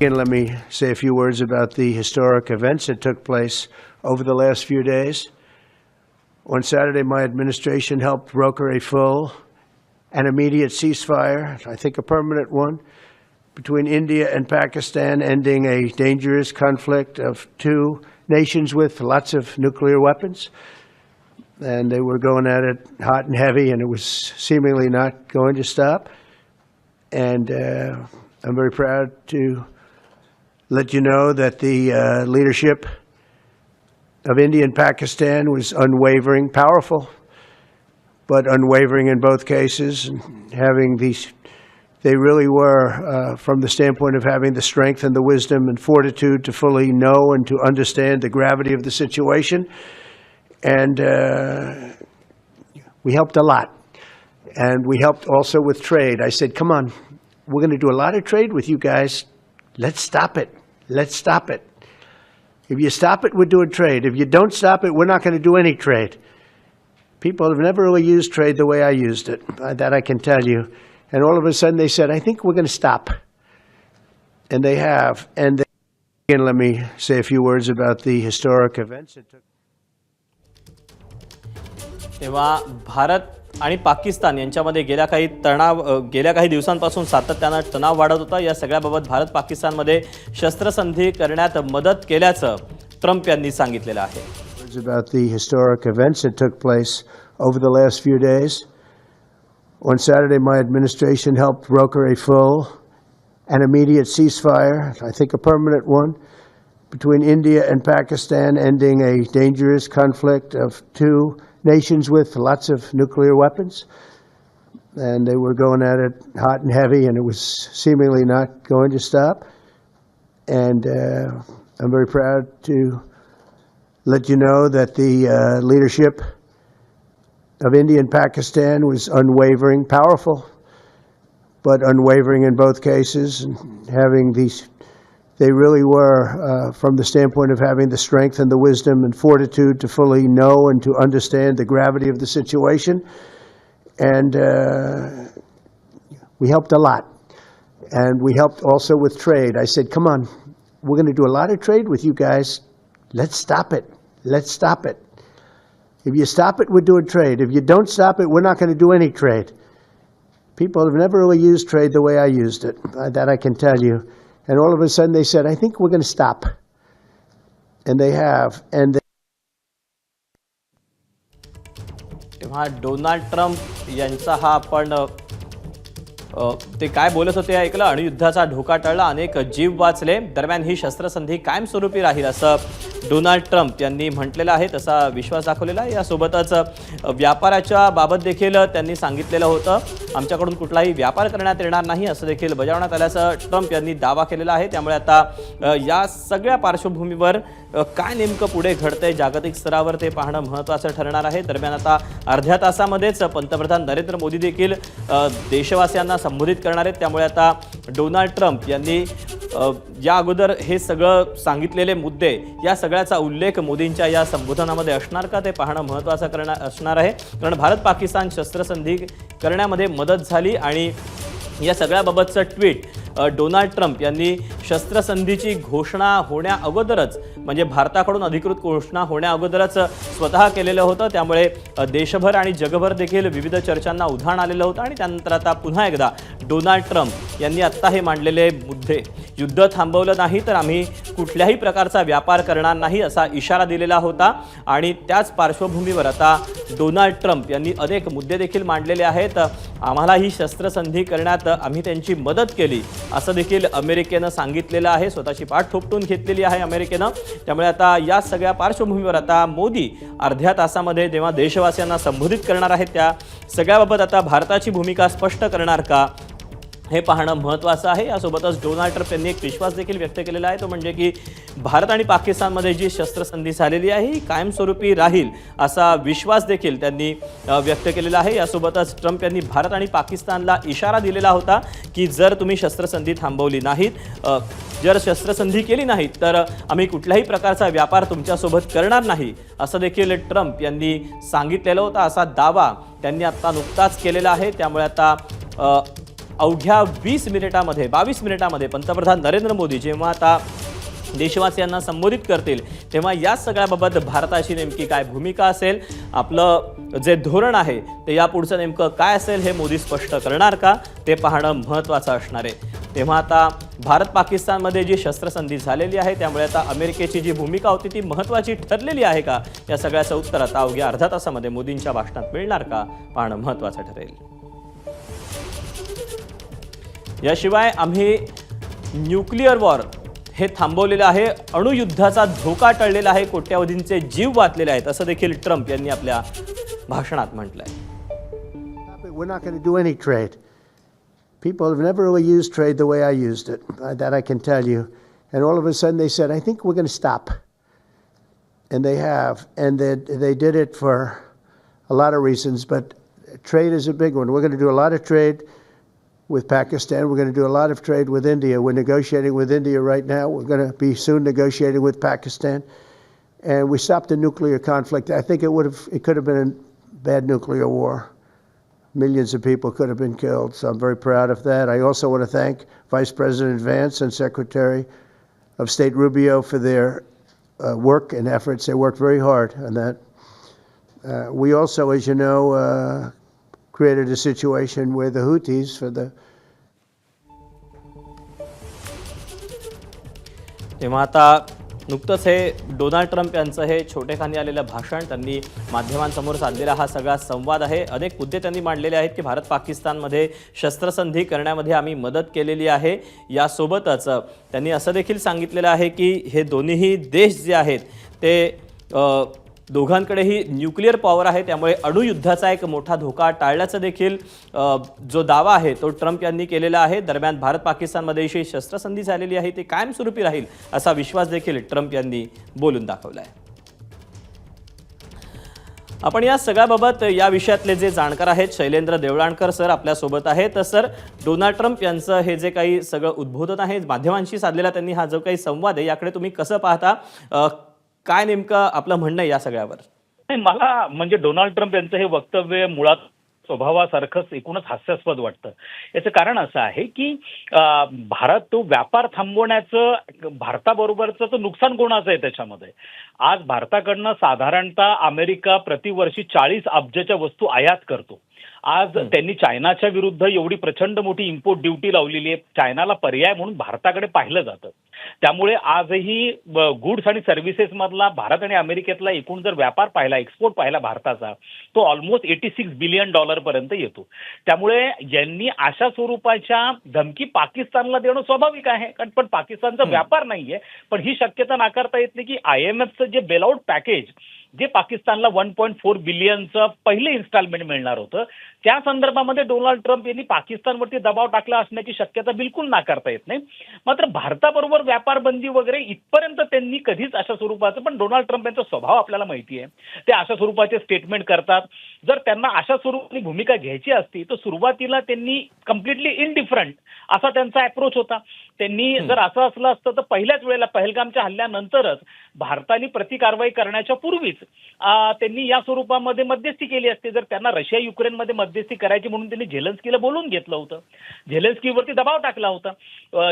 Again, let me say a few words about the historic events that took place over the last few days. On Saturday, my administration helped broker a full and immediate ceasefire, I think a permanent one, between India and Pakistan, ending a dangerous conflict of two nations with lots of nuclear weapons. And they were going at it hot and heavy, and it was seemingly not going to stop. And uh, I'm very proud to let you know that the uh, leadership of India and Pakistan was unwavering, powerful, but unwavering in both cases, and having these, they really were, uh, from the standpoint of having the strength and the wisdom and fortitude to fully know and to understand the gravity of the situation. And uh, we helped a lot. And we helped also with trade. I said, come on, we're going to do a lot of trade with you guys. Let's stop it. Let's stop it. If you stop it, we're doing trade. If you don't stop it, we're not going to do any trade. People have never really used trade the way I used it. Uh, That I can tell you. And all of a sudden they said, I think we're going to stop. And they have. And they, again, let me say a few words about the historic events that took तेव्हा भारत आणि पाकिस्तान यांच्यामध्ये गेल्या काही तणाव अ, गेल्या काही दिवसांपासून सातत्यानं तणाव वाढत होता या सगळ्याबाबत भारत पाकिस्तानमध्ये शस्त्रसंधी करण्यात मदत केल्याचं ट्रम्प यांनी सांगितलेलं आहे words about the historic events that took place over the last few days. On Saturday, my administration helped broker a full and immediate ceasefire, I think a permanent one, between India and Pakistan, ending a dangerous conflict of two nations with lots of nuclear weapons. And they were going at it hot and heavy, and it was seemingly not going to stop. And uh, I'm very proud to let you know that the uh, leadership of India and Pakistan was unwavering, powerful, but unwavering in both cases, and having these, they really were, uh, from the standpoint of having the strength and the wisdom and fortitude to fully know and to understand the gravity of the situation. And uh, we helped a lot. And we helped also with trade. I said, come on, we're going to do a lot of trade with you guys. Let's stop it. Let's stop it. If you stop it, we're doing trade. If you don't stop it, we're not going to do any trade. People have never really used trade the way I used it. Uh, That I can tell you. And all of a sudden they said, I think we're going to stop. And they have. And they तेव्हा Donald Trump यांचा हा आपण ते काय बोलत होते ऐकलं अणुयुद्धाचा धोका टळला अनेक जीव वाचले दरम्यान ही शस्त्रसंधी कायमस्वरूपी राहील असं डोनाल्ड ट्रम्प यांनी म्हटलेलं आहे तसा विश्वास दाखवलेला आहे यासोबतच व्यापाराच्या बाबत देखील त्यांनी सांगितलेलं होतं आमच्याकडून कुठलाही व्यापार करण्यात येणार नाही असं देखील बजावण्यात आल्याचं ट्रम्प यांनी दावा केलेला आहे. त्यामुळे आता या सगळ्या पार्श्वभूमीवर काय नेमकं पुढे घडतंय जागतिक स्तरावर ते पाहणं महत्त्वाचं ठरणार आहे. दरम्यान आता अर्ध्या तासामध्येच पंतप्रधान नरेंद्र मोदी देखील देशवासियांना संबोधित करणार आहेत. त्यामुळे आता डोनाल्ड ट्रम्प यांनी या अगोदर हे सगळं सांगितलेले मुद्दे या सगळ्याचा उल्लेख मोदींच्या या संबोधनामध्ये असणार का? ते पाहणं महत्त्वाचं करणार असणार आहे. कारण भारत पाकिस्तान शस्त्रसंधी करण्यामध्ये मदत झाली आणि या सगळ्याबाबतचं ट्विट डोनाल्ड ट्रम्प यांनी शस्त्रसंधीची घोषणा होण्या अगोदरच म्हणजे भारताकडून अधिकृत घोषणा होण्या अगोदरच स्वतः केलेलं होतं. त्यामुळे देशभर आणि जगभर देखील विविध चर्चांना उधाण आलेलं होतं आणि त्यानंतर आता पुन्हा एकदा डोनाल्ड ट्रम्प यांनी आत्ता हे मांडलेले मुद्दे. युद्ध थांबवलं नाही तर आम्ही कुठल्याही प्रकारचा व्यापार करणार नाही असा इशारा दिलेला होता. आणि त्याच पार्श्वभूमीवर आता डोनाल्ड ट्रम्प यांनी अनेक मुद्दे देखील मांडलेले आहेत. आम्हाला ही शस्त्रसंधी करण्यात आम्ही त्यांची मदत केली असं देखील अमेरिकेनं सांगितलेलं आहे. स्वतःची पाठ थोपटून घेतलेली आहे अमेरिकेनं. त्यामुळे आता या सगळ्या पार्श्वभूमीवर आता मोदी अर्ध्या तासामध्ये जेव्हा देशवासियांना संबोधित करणार आहेत त्या सगळ्याबाबत आता भारताची भूमिका स्पष्ट करणार का? हे पाहणं महत्त्वाचं आहे. यासोबतच डोनाल्ड ट्रम्प यांनी एक विश्वास देखील व्यक्त केलेला आहे. तो म्हणजे की भारत आणि पाकिस्तानमध्ये जी शस्त्रसंधी झालेली आहे ही कायमस्वरूपी राहील असा विश्वास देखील त्यांनी व्यक्त केलेला आहे. यासोबतच ट्रम्प यांनी भारत आणि पाकिस्तानला इशारा दिलेला होता की जर तुम्ही शस्त्रसंधी थांबवली नाहीत जर शस्त्रसंधी केली नाही तर आम्ही कुठल्याही प्रकारचा व्यापार तुमच्यासोबत करणार नाही असं देखील ट्रम्प यांनी सांगितलेलं होतं. असा दावा त्यांनी आत्ता नुकताच केलेला आहे. त्यामुळे आता अवघ्या वीस मिनिटामध्ये बावीस मिनिटामध्ये पंतप्रधान नरेंद्र मोदी जेव्हा आता देशवासियांना संबोधित करतील तेव्हा या सगळ्याबाबत भारताची नेमकी काय भूमिका असेल आपलं जे धोरण आहे ते यापुढचं नेमकं काय असेल हे मोदी स्पष्ट करणार का ते पाहणं महत्त्वाचं असणार आहे. तेव्हा आता भारत पाकिस्तानमध्ये जी शस्त्रसंधी झालेली आहे त्यामुळे आता अमेरिकेची जी भूमिका होती ती महत्त्वाची ठरलेली आहे का या सगळ्याचं उत्तर आता अवघ्या अर्ध्या तासामध्ये मोदींच्या भाषणात मिळणार का पाहणं महत्त्वाचं ठरेल. याशिवाय आम्ही न्यूक्लिअर वॉर हे थांबवलेलं आहे अणुयुद्धाचा धोका टळलेला आहे कोट्यावधींचे जीव वाचलेले आहेत असं देखील ट्रम्प यांनी आपल्या भाषणात म्हटलंय We're not going to do any trade. People have never really used trade the way I used it. Uh, that I can tell you. And all of a sudden they said, I think we're going to stop. And they have. And they, they did it for a lot of reasons, but trade is a big one. We're going to do a lot of trade with Pakistan. We're going to do a lot of trade with India. We're negotiating with India right now. We're going to be soon negotiating with Pakistan. And we stopped the nuclear conflict. I think it would have, it could have been a bad nuclear war. Millions of people could have been killed, so I'm very proud of that. I also want to thank Vice President Vance and Secretary of State Rubio for their uh, work and efforts. They worked very hard on that. Uh, we also, as you know, uh, created a situation where the Houthis, for the तेव्हा आता नुकतंच हे Donald Trump यांचं हे छोटेखानी आलेलं भाषण त्यांनी माध्यमांसमोर साधलेला हा सगळा संवाद आहे. अनेक मुद्दे त्यांनी मांडलेले आहेत की भारत पाकिस्तानमध्ये शस्त्रसंधी करण्यामध्ये आम्ही मदत केलेली आहे. यासोबतच त्यांनी असं देखील सांगितलेलं आहे की हे दोन्हीही देश जे आहेत ते दोघांकडेही न्यूक्लिअर पॉवर आहे त्यामुळे अणुयुद्धाचा एक मोठा धोका टाळल्याचं देखील जो दावा आहे तो ट्रम्प यांनी केलेला आहे. दरम्यान भारत पाकिस्तानमध्ये जी शस्त्रसंधी झालेली आहे ती कायमस्वरूपी राहील असा विश्वास देखील ट्रम्प यांनी बोलून दाखवला आहे आपण या सगळ्याबाबत या विषयातले जे जाणकार आहेत शैलेंद्र देवळाणकर सर आपल्यासोबत आहेत. तर सर डोनाल्ड ट्रम्प यांचं हे जे काही सगळं उद्बोधन आहे माध्यमांशी साधलेला त्यांनी हा जो काही संवाद आहे याकडे तुम्ही कसं पाहता? काय नेमकं आपलं म्हणणं या सगळ्यावर? नाही मला म्हणजे डोनाल्ड ट्रम्प यांचं हे वक्तव्य मुळात स्वभावासारखंच एकूणच हास्यास्पद वाटतं. याचं कारण असं आहे की भारत तो व्यापार थांबवण्याचं भारताबरोबरचं तर नुकसान कोणाचं आहे त्याच्यामध्ये? आज भारताकडनं साधारणतः अमेरिका प्रतिवर्षी चाळीस अब्जाच्या वस्तू आयात करतो. आज त्यांनी चायनाच्या विरुद्ध एवढी प्रचंड मोठी इम्पोर्ट ड्युटी लावलेली आहे. चायनाला पर्याय म्हणून भारताकडे पाहिलं जातं. त्यामुळे आजही गुड्स आणि सर्व्हिसेस मधला भारत आणि अमेरिकेतला एकूण जर व्यापार पाहिला एक्सपोर्ट पाहिला भारताचा तो almost eighty six billion dollar पर्यंत येतो. त्यामुळे यांनी अशा स्वरूपाच्या धमकी पाकिस्तानला देणं स्वाभाविक आहे. कारण पण पाकिस्तानचा व्यापार नाहीये. पण ही शक्यता नाकारता येत नाही की आय एम एफचं जे बेलआउट पॅकेज जे पाकिस्तानला वन पॉईंट फोर बिलियनचं पहिलं इन्स्टॉलमेंट मिळणार होतं त्या संदर्भामध्ये डोनाल्ड ट्रम्प यांनी पाकिस्तानवरती दबाव टाकला असण्याची शक्यता बिलकुल नाकारता येत नाही. मात्र भारताबरोबर व्यापार बंदी वगैरे इथपर्यंत त्यांनी कधीच अशा स्वरूपाचं पण डोनाल्ड ट्रम्प यांचा स्वभाव आपल्याला माहिती आहे. ते अशा स्वरूपाचे स्टेटमेंट करतात. जर त्यांना अशा स्वरूपाची भूमिका घ्यायची असती तर सुरुवातीला त्यांनी कम्प्लिटली इनडिफरंट असा त्यांचा अप्रोच होता. त्यांनी जर असं असलं असतं तर पहिल्याच वेळेला पहलगामच्या हल्ल्यानंतरच भारताने प्रतिकारवाई करण्याच्या पूर्वीच त्यांनी या स्वरूपामध्ये मध्यस्थी केली असती. जर त्यांना रशिया युक्रेनमध्ये मध्यस्थी करायची म्हणून त्यांनी झेलेन्स्कीला बोलून घेतलं होतं. झेलेन्स्कीवरती दबाव टाकला होता.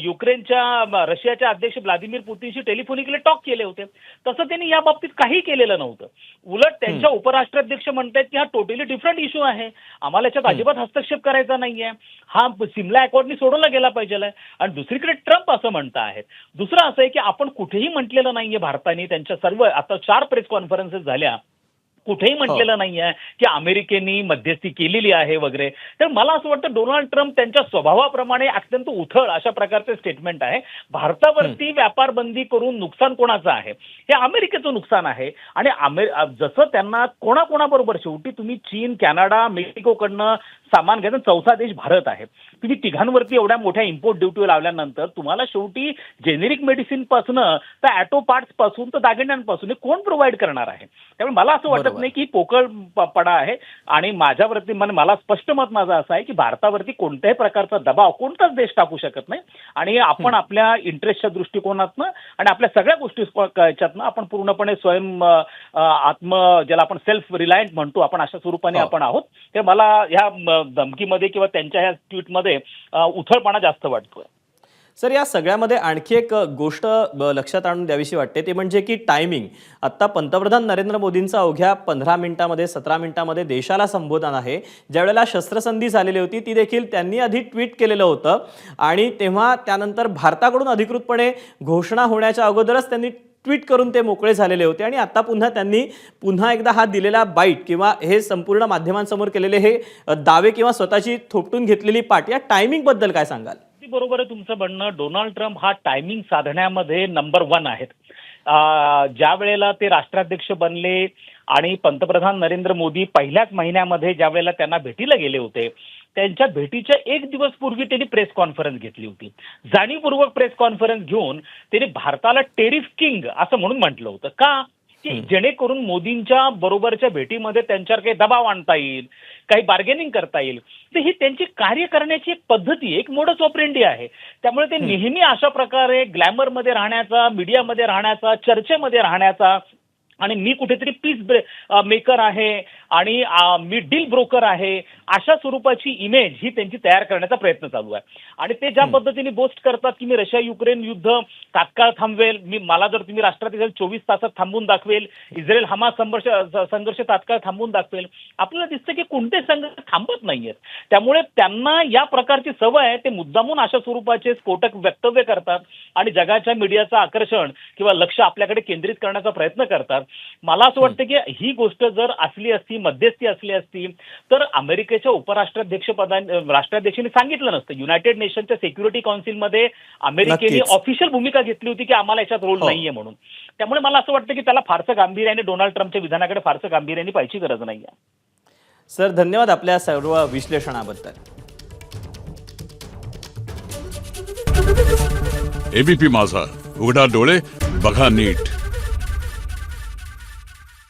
युक्रेनच्या रशियाच्या अध्यक्ष व्लादिमीर पुतीनशी टेलिफोनिकली टॉक केले होते. तसं त्यांनी या बाबतीत काही केलेलं नव्हतं. उलट त्यांच्या उपराष्ट्राध्यक्ष म्हणतात की हा टोटली डिफरंट इश्यू आहे. आम्हाला याच्यात अजिबात हस्तक्षेप करायचा नाहीये. हा सिमला अकॉर्डनी सोडवला गेला पाहिजे आणि दुसरीकडे ट्रम्प असं म्हणत आहेत दुसरं असं आहे की आपण कुठेही म्हटलेलं नाहीये भारताने. त्यांच्या सर्व आता चार प्रेस कॉन्फरन्सेस झाल्या कुठेही म्हटलेलं नाहीये की अमेरिकेनी मध्यस्थी केलेली आहे वगैरे. तर मला असं वाटतं डोनाल्ड ट्रम्प त्यांच्या स्वभावाप्रमाणे अत्यंत उथळ अशा प्रकारचे स्टेटमेंट आहे. भारतावरती व्यापार बंदी करून नुकसान कोणाचं आहे? हे अमेरिकेचं नुकसान आहे. आणि जसं त्यांना कोणाकोणाबरोबर शेवटी तुम्ही चीन कॅनडा मेक्सिकोकडनं सामान घ्यायचं चौथा देश भारत आहे. तुम्ही तिघांवरती एवढ्या मोठ्या इम्पोर्ट ड्युटी लावल्यानंतर तुम्हाला शेवटी जेनेरिक मेडिसिनपासून तर ॲटो पार्ट्सपासून तर दागिन्यांपासून हे कोण प्रोव्हाइड करणार आहे? त्यामुळे मला असं वाटत. नाही की पोकळ पडा आहे आणि माझ्यावरती मन मला स्पष्ट मत माझं असं आहे की भारतावरती कोणत्याही प्रकारचा दबाव कोणताच देश टाकू शकत नाही. आणि आपण आपल्या इंटरेस्टच्या दृष्टिकोनातनं आणि आपल्या सगळ्या गोष्टी स्प- याच्यातनं आपण पूर्णपणे स्वयं आत्म ज्याला आपण सेल्फ रिलायंट म्हणतो आपण अशा स्वरूपाने हो. आपण आहोत. ते मला ह्या धमकीमध्ये किंवा त्यांच्या ह्या ट्विटमध्ये उथळपणा जास्त वाटतोय. सर या सगळ्यामध्ये आणखी एक गोष्ट लक्षात आणून द्यावीशी वाटते. ती म्हणजे की टायमिंग आत्ता पंतप्रधान नरेंद्र मोदींचा अवघ्या पंधरा मिनिटामध्ये सतरा मिनिटामध्ये देशाला संबोधन आहे. ज्यावेळेला शस्त्रसंधी झालेली होती ती देखील त्यांनी आधी ट्विट केलेलं होतं. आणि तेव्हा त्यानंतर भारताकडून अधिकृतपणे घोषणा होण्याच्या अगोदरच त्यांनी ट्विट करून ते मोकळे झालेले होते आणि आता पुन्हा त्यांनी पुन्हा एकदा हा दिलेला बाईट किंवा हे संपूर्ण माध्यमांसमोर केलेले हे दावे किंवा स्वतःची थोपटून घेतलेली पाठ या टायमिंगबद्दल काय सांगाल? बरोबर आहे तुमचं म्हणणं. डोनाल्ड ट्रम्प हा टायमिंग साधण्यामध्ये नंबर वन आहेत. ज्या वेळेला ते राष्ट्राध्यक्ष बनले आणि पंतप्रधान नरेंद्र मोदी पहिल्याच महिन्यामध्ये ज्या वेळेला त्यांना भेटीला गेले होते त्यांच्या भेटीच्या एक दिवस पूर्वी त्यांनी प्रेस कॉन्फरन्स घेतली होती. जाणीवपूर्वक प्रेस कॉन्फरन्स घेऊन त्यांनी भारताला टेरिफ किंग असं म्हणून म्हटलं होतं. का? की जेणेकरून मोदींच्या बरोबरच्या भेटीमध्ये त्यांच्यावर काही दबाव आणता येईल काही बार्गेनिंग करता येईल. तर ही त्यांची कार्य करण्याची एक पद्धती एक मोडच ऑपरेंडी आहे. त्यामुळे ते नेहमी अशा प्रकारे ग्लॅमरमध्ये राहण्याचा मीडियामध्ये राहण्याचा चर्चेमध्ये राहण्याचा आणि मी कुठेतरी पीस मेकर आहे आणि मी डील ब्रोकर आहे अशा स्वरूपाची इमेज ही त्यांची तयार करण्याचा प्रयत्न चालू आहे. आणि ते ज्या पद्धतीने बोस्ट करतात की मी रशिया युक्रेन युद्ध तात्काळ थांबवेल मी मला जर तुम्ही राष्ट्राध्यक्ष चोवीस तासात थांबवून दाखवेल इस्रायल हमास संघर्ष संघर्ष तात्काळ थांबवून दाखवेल आपल्याला दिसतं की कोणते संघर्ष थांबत नाहीयेत. त्यामुळे त्यांना या प्रकारची सवय आहे ते मुद्दामून अशा स्वरूपाचे स्फोटक वक्तव्य करतात आणि जगाच्या मीडियाचं आकर्षण किंवा लक्ष आपल्याकडे केंद्रित करण्याचा प्रयत्न करतात. मला असं वाटतं की ही गोष्ट जर असली असती मध्यस्थी असली असती तर अमेरिकेच्या उपराष्ट्राध्यक्ष पदा राष्ट्राध्यक्षांनी सांगितलं नसतं. युनायटेड नेशनच्या सिक्युरिटी काउन्सिलमध्ये अमेरिकेने. ऑफिशियल भूमिका घेतली होती की आम्हाला याच्यात रोल हो. नाहीये म्हणून. त्यामुळे मला असं वाटतं की त्याला फारसं गांभीर्याने डोनाल्ड ट्रम्पच्या विधानाकडे फारसं गांभीर्याने पाहिजे गरज नाहीये. सर धन्यवाद आपल्या सर्व विश्लेषणाबद्दल. एबीपी माझा. उघडा डोळे बघा नीट.